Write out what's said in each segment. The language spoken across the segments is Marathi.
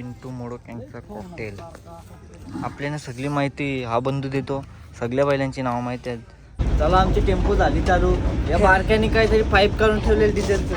पिंटू मोडक यांचा कॉकटेल आपल्याला सगळी माहिती हा बंधू देतो. सगळ्या बैलांची नावं माहिती आहेत. चला आमची टेम्पो झाली चालू. या बारक्याने काहीतरी पाईप काढून ठेवलेलं डिझेलचं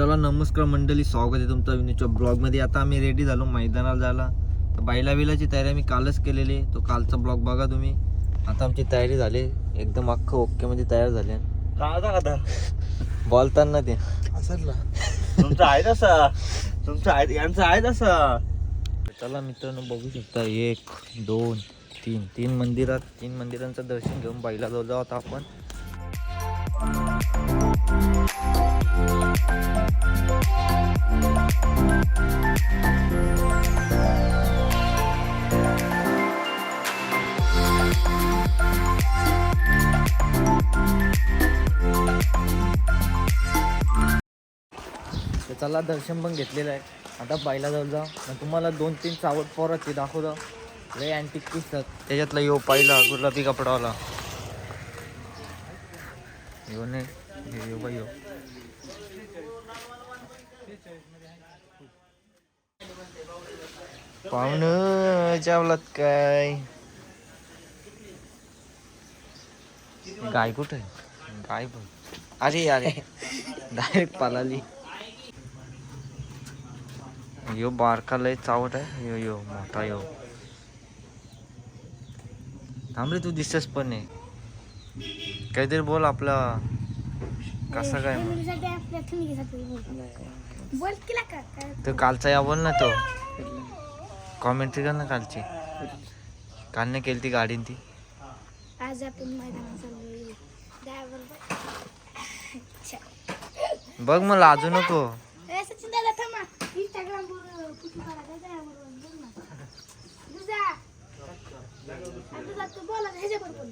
चला नमस्कार मंडळी स्वागत आहे तुमचं विनूच्या ब्लॉगमध्ये. आता आम्ही रेडी झालो मैदानाला जायला. तर बैला बिलाची तयारी आम्ही कालच केलेली. तो कालचा ब्लॉग बघा तुम्ही. आता आमची तयारी झाली. एकदम अख्खं ओके मध्ये तयार झाले. बोलताना ते. तुमचं आहे तसा. तुमचं आहे यांचं आहे तसा. चला मित्रांनो बघू शकता. एक दोन तीन. तीन मंदिरात तीन मंदिरांचं दर्शन घेऊन बैला जाऊ जाऊ आता आपण. चला दर्शन पण घेतलेलं आहे. आता बायला जाऊ. जा मग तुम्हाला दोन तीन चावट पोरात ते दाखवलं लय अँटिक दिसतात त्याच्यातला यो पाहिला गुलाबी कपडावाला. येऊ नाही. हे यो बाई यो. पाहुणं जेवलात काय? गाय कुठे आहे? गाय पण. अरे अरे. डायरेक्ट पालाली. यो बारका लय चावट आहे. यो यो मोठा यो. थांबले तू दिसतस पण नाही काहीतरी बोल आपला. कसा काय मग? बोल. केला का? काय तो कालचा या बोल ना तो. कॉमेंट्री कर ना कालची. काल नाही केली ती गाडीन ती. आज आपण मैदानात चाललोय ड्रायव्हर बघ. मला लाजू नको. ए सचिन दादा थांबा. इंस्टाग्राम वर फोटो काढा ड्रायव्हर बोल ना. तुझा तुझा तू बोला ह्याच्यावर बोल.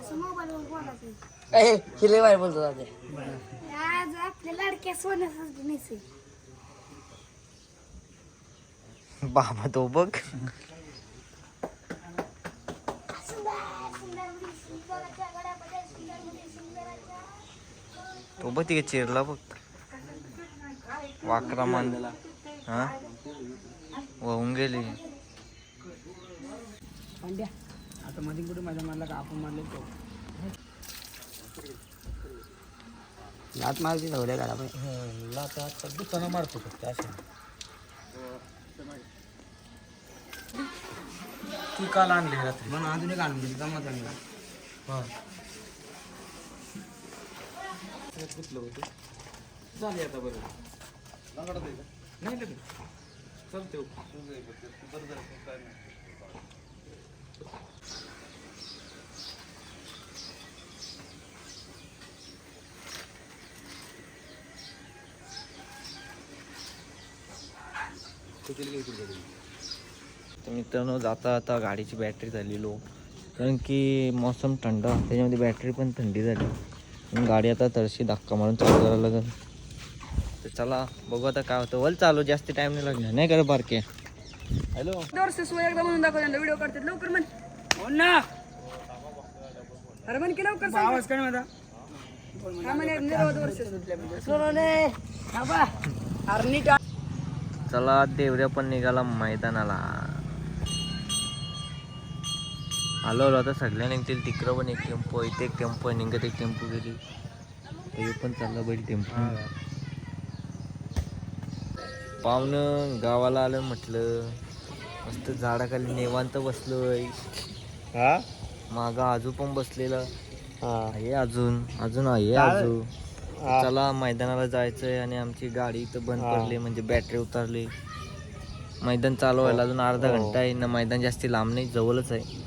असं मोबाईलवर बोलायचं. हिले बाय बोलतो दादा. आज आपल्या लाडक्या सोन्यासारखी बाबा तो बघ. तो बघ तिथे चिरला बघ. वाकरा मान हा? वाहून गेली. पांड्या आता मध्ये कुठे माझ्या मारला का आपण मारले तो. लात मारती धावल्या गाडा पण दुकाना मारतो फक्त असे ती काल आणली रात्री. म्हणून अजून एक आणून दिली जमा चांगला झाली आता बरोबर नाही लगेच. चालते तर मित्रांनो जाता आता गाडीची बॅटरी झाली लो कारण की मौसम थंड त्याच्यामध्ये बॅटरी पण थंडी झाली. गाडी आता तळशी धक्का मारून चालू करायला लागेल. तर चला बघू आता काय होतं. वल चालू जास्त टाइम नाही लागणार. नाही का रे बारके? हॅलो वर्ष सोय एकदा म्हणून दाखव व्हिडिओ करतात लवकर म्हण. हो ना अरे म्हण की लवकर आवाज काय माझा काय म्हणे निरवध वर्ष सोनवणे थांबा. अरे नीट चला देवऱ्या पण निघाला मैदानाला. आलो आलो आता सगळ्या निघतील. तिकडं पण एक टेम्पो इथे एक टेम्पो निघत एक टेम्पो गेली. हे पण चालला बैल टेम्पो. पाहुणं गावाला आलं म्हटलं मस्त झाडाखाली निवांत बसलोय. हा? माग आजू पण बसलेला. हा. अजून अजून आहे आजू. चला मैदानाला जायचंय आणि आमची गाडी इथं बंद. पडली म्हणजे बॅटरी उतरली. मैदान चालू व्हायला अजून अर्धा हो. घंटा आहे ना मैदान जास्ती लांब नाही जवळच आहे.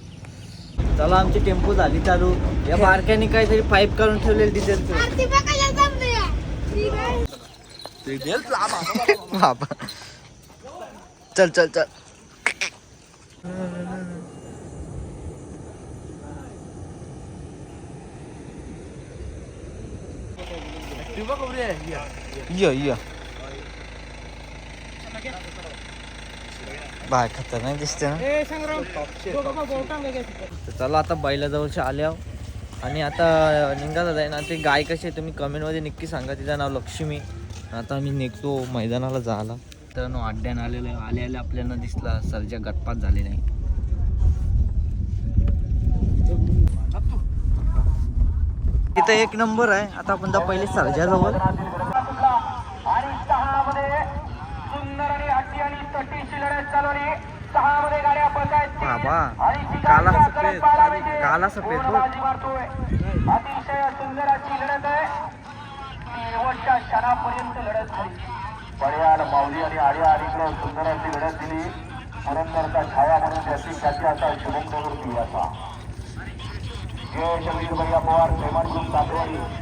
चला आमची टेम्पो झाली चालू. या बारक्याने काहीतरी पाईप काढून ठेवलेलं आहे बाबा. चल चल चल. य. य बाय खतरनाक दिसते ना. तर चला आता बैलाजवळच्या आल्यावर आणि आता निघाला आहे ना ते गाय कशी आहे तुम्ही कमेंटमध्ये नक्की सांगा. तिचं नाव लक्ष्मी. आता आम्ही निघतो मैदानाला जायला. तर नो अड्ड्यानं आलेलं आहे. आले आले आपल्याला दिसला. सरजा गटपात झाले नाही. तिथं एक नंबर आहे. आता आपण जा पहिले सरजाजवळ. बाबा काला सफेद. काला सफेद हो अतिशय सुंदर अशी लढत आहे. शेवटच्या क्षणापर्यंत लढत झाली. माऊली आणि आर्या अलीकडे सुंदर अशी लढत दिली. पुरंदरचा छाया म्हणून त्याची ख्याती आता.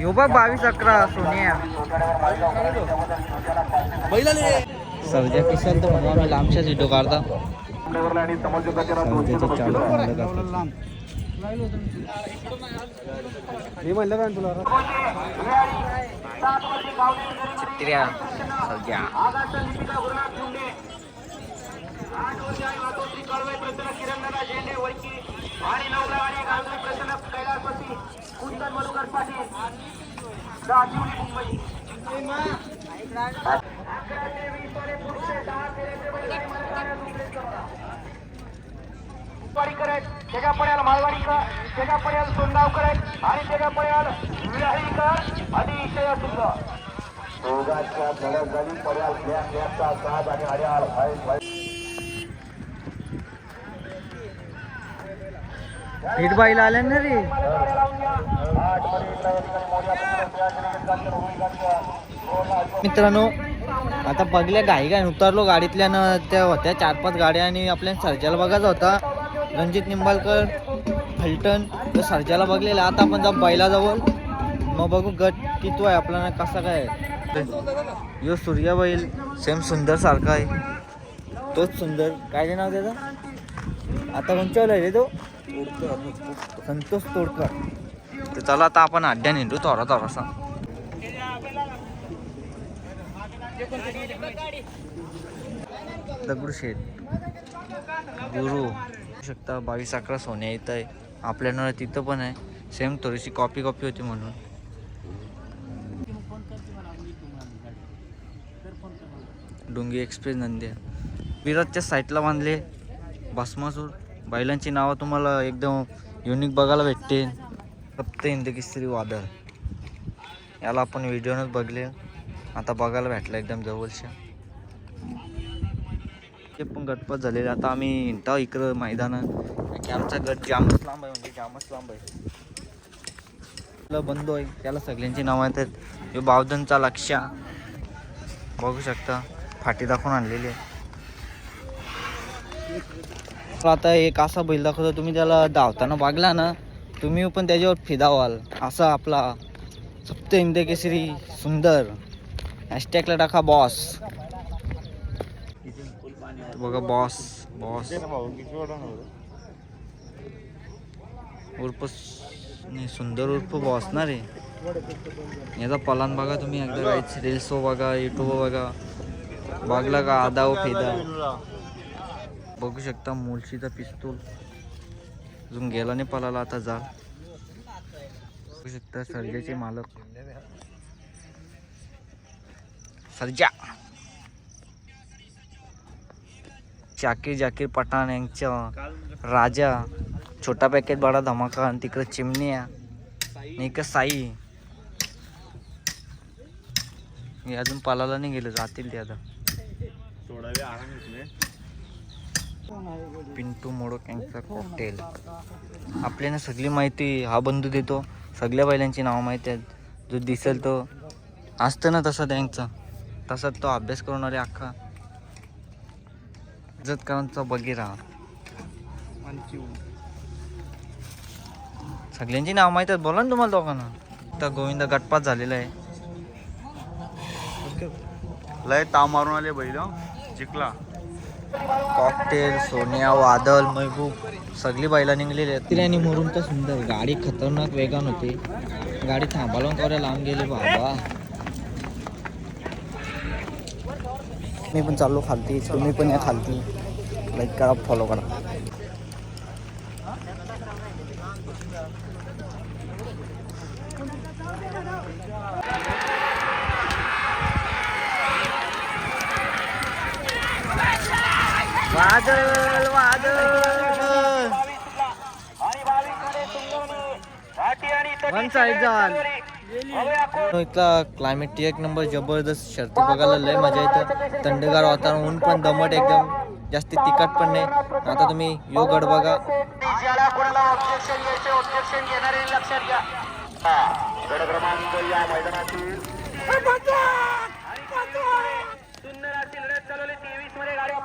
यो बघ बावीस अकरा सोनिया. सर्जा किशन तर म्हणून आम्ही लांबच्याच व्हिडिओ काढता. चित्र्या सर्जा आणि नवरा आणि गांधी प्रसन्न कुंदन मधुकर पाटील राजीवली मुंबई. वाडीकर आहेत त्याच्या पर्याल मालवाडीकर त्याच्या पर्याल सोनगावकर आहेत आणि त्याच्या पर्याल विहारीकर अतिशय सुंदर. दोघांच्या धडक झाली पर्याल साथ आणि हरियाल हिट बाईला आल्या ना रे. मित्रांनो आता बघल्या घाई घाई उतरलो गाडीतल्यानं त्या होत्या चार पाच गाड्या आणि आपल्या सर्जाला बघायचा होता. रणजित निंबाळकर फलटण तर सर्जाला बघलेला. आता आपण जा बैलाजवळ. मग बघू गट किती आहे आपल्याला कसा काय यो सूर्या बैल सेम सुंदर सारखा आहे. तोच सुंदर. काय नाव त्याचा? आता कोणच्या आहे रे तो. संतोष तोडकर. तर चला आता आपण अड्ड्या नेतो थोडा थोडासा. दगडूशेठ गुरु. शकता बावीस अकरा सोन्या येत आहे आपल्यानं तिथं पण आहे. सेम थोडीशी कॉपी कॉपी होती म्हणून. डोंगी एक्सप्रेस नंद्या विराजच्या साईडला बांधले भस्मासूर. बैलांची नावं तुम्हाला एकदम युनिक बघायला भेटते फक्त हिंद वादळ. याला आपण व्हिडिओनच बघले. आता बघायला भेटलं एकदम जवळच्या. ते पण गटपत झालेले. आता आम्ही हिंडता इकडं मैदान. की आमचा गट जामच लांब आहे म्हणजे जामच लांब आहे. आपला बंधू आहे. त्याला सगळ्यांची नावं येतात हे बावधनचा लक्ष्या. बघू शकता. फाटी दाखवून आणलेली आहे. आता एक असा बैल दाखवतो. तुम्ही त्याला धावताना बघला ना तुम्ही पण त्याच्यावर फिदा व्हाल असा आपला सप्त इंद केसरी सुंदर हॅशटॅगला टाका बॉस बघा बॉस बॉस उर्फ नाही सुंदर उर्फ बॉस ना रे. याचा पलान बघा तुम्ही एकदा. रील्स बघा युट्यूब बघा. बघला का आदा व फेदा. बघू शकता मुलशीचा पिस्तूल. अजून गेला नाही पलाला आता जा. बघू शकता सर्जाचे मालक. सर्जा. जाकीर जाकीर पठाण यांच्या राजा. छोटा पॅकेट बडा धमाका आणि तिकडं चिमण्या. आणि इकडं साई? हे अजून पालाला नाही गेलं जातील ते आता. थोडा वेळ आराम घेतले. पिंटू मोडक यांचा कॉकटेल आपल्याला सगळी माहिती हा बंधू देतो. सगळ्या बैलांची नावं माहिती आहेत. जो दिसेल तो असतं ना तसा त्यांचा. तसाच तो अभ्यास करणारे अख्खा इज्जतकरांचा बगीरा. सगळ्यांची नाव माहीत आहेत. बोला ना तुम्हाला दोघांना. तर गोविंद गटपात झालेला आहे. लय ताव मारून आले बैल जिंकला. कॉकटेल सोनिया वादल महबूब सगळी बैला निघलेली आहेत. तिला आणि मरून तर सुंदर. गाडी खतरनाक वेगान होती. गाडी थांबाला करायला लांब गेले बाबा. मी पण चाललो खालती. तुम्ही पण या खालती. लाईक करा फॉलो करा. वादळ वादळ. वन साईड जाल इथला क्लायमेट एक नंबर जबरदस्त शर्ती बघायला लय मजा येतं. थंडगार वातावरण ऊन पण दमट एकदम. जास्ती तिखट पण नाही. आता तुम्ही यो गड बघा. ज्याला कोणाला ऑब्जेक्शन घ्यायचे ऑब्जेक्शन घेणारे लक्षात घ्या हा, गड क्रमांक या मैदानातील सुंदर लढत चालवली. तेवीसमध्ये गाड्या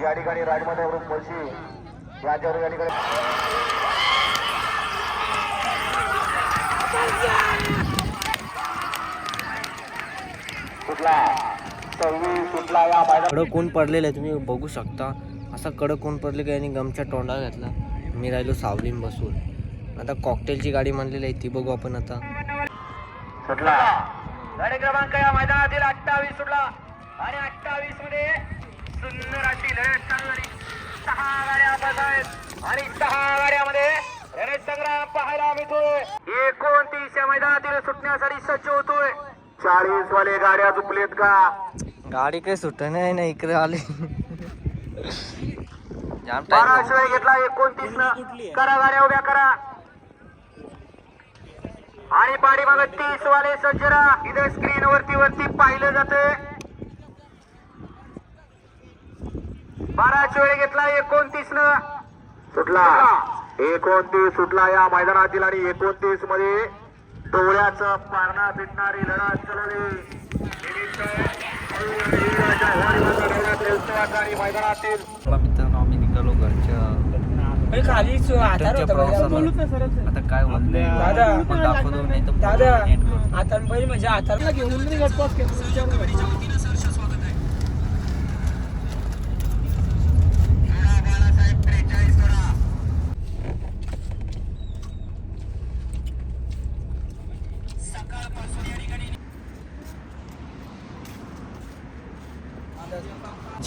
या ठिकाणी राजमातावरून पळशी याच्यावर या ठिकाणी कडक ऊन पडलेलं आहे तुम्ही बघू शकता. असा कडक ऊन पडले की यांनी गमच्या तोंडा घातला. मी राहिलो सावलीन बसून. आता कॉकटेलची गाडी म्हणलेली आहे ती बघू आपण आता. सुटला. गाडी क्रमांक या मैदानातील अठ्ठावीस सुटला. आणि अठ्ठावीसमध्ये सुंदर अशी लढत चालू झाली सहा गाड्या बस आहेत. आणि सहा गाड्यामध्ये संग्राम पाहायला मिळतोय. एकोणतीस या मैदानातील सुटण्यासाठी सज्ज होतोय. चाळीस वाले गाड्या चुकलेत का? गाडी काही सुट नाही ना इकडे आली. जाम बारा टाइम शिवाय घेतला एकोणतीस न करा गाड्या उभ्या करा. आणि पाठीमाग तीस वाले सज्जरा. इथे स्क्रीन वरती वरती पाहिलं जाते बाराशे वेळ घेतला एकोणतीस न सुटला. एकोणतीस सुटला या मैदानातील आणि एकोणतीसमध्ये डोळ्याचं पारणा पिटणारी लढत चालवली. मैदानातील आम्ही निघालो घरच्या खाली आता काय दादा. आता पहिले म्हणजे हाताला घेऊन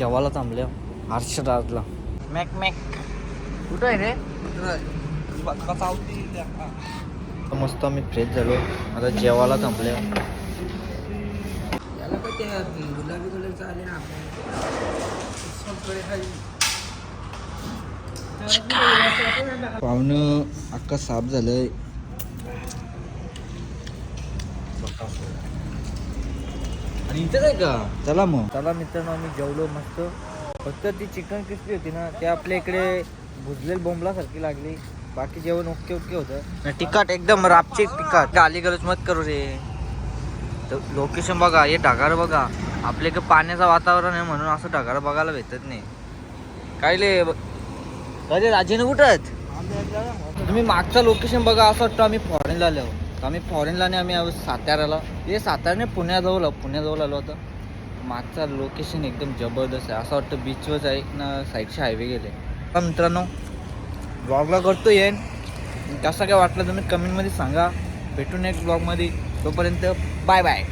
जेवायला थांबले. हर्षराजला मॅक मॅक. कुठं आहे रे? मस्त आम्ही फ्रेश झालो. आता जेवायला थांबले. पाहुणं अख्खा साफ झालंय. आणि आहे का? चला मग. चला मित्रांनो आम्ही जेवलो मस्त. फक्त ती चिकन क्रिस्पी होती ना ते आपल्या इकडे भुजलेल बोंबलासारखी लागली. बाकी जेवण ओके ओके होतं. तिखट एकदम रापची तिखट. गाली गरज मत करू रे. लोकेशन बघा हे ढगार बघा. आपल्या इकडे पाण्याचं वातावरण आहे म्हणून असं ढगार बघायला भेटत नाही. काय ले? कधी राजेने कुठत तुम्ही मागचं लोकेशन बघा असं वाटतं आम्ही फॉरेनला आलो. तर आम्ही फॉरेनला नाही आम्ही साताऱ्याला. हे साताऱ्याने पुण्याजवळ आलो पुण्याजवळ आलो होतं. मागचा लोकेशन एकदम जबरदस्त आहे. असं वाटतं बीचवरच आहे ना साईडचे हायवे गेले. तर मित्रांनो ब्लॉगला करतो येईन कसं काय वाटलं तुम्ही कमेंटमध्ये सांगा. भेटून एक ब्लॉगमध्ये तोपर्यंत बाय बाय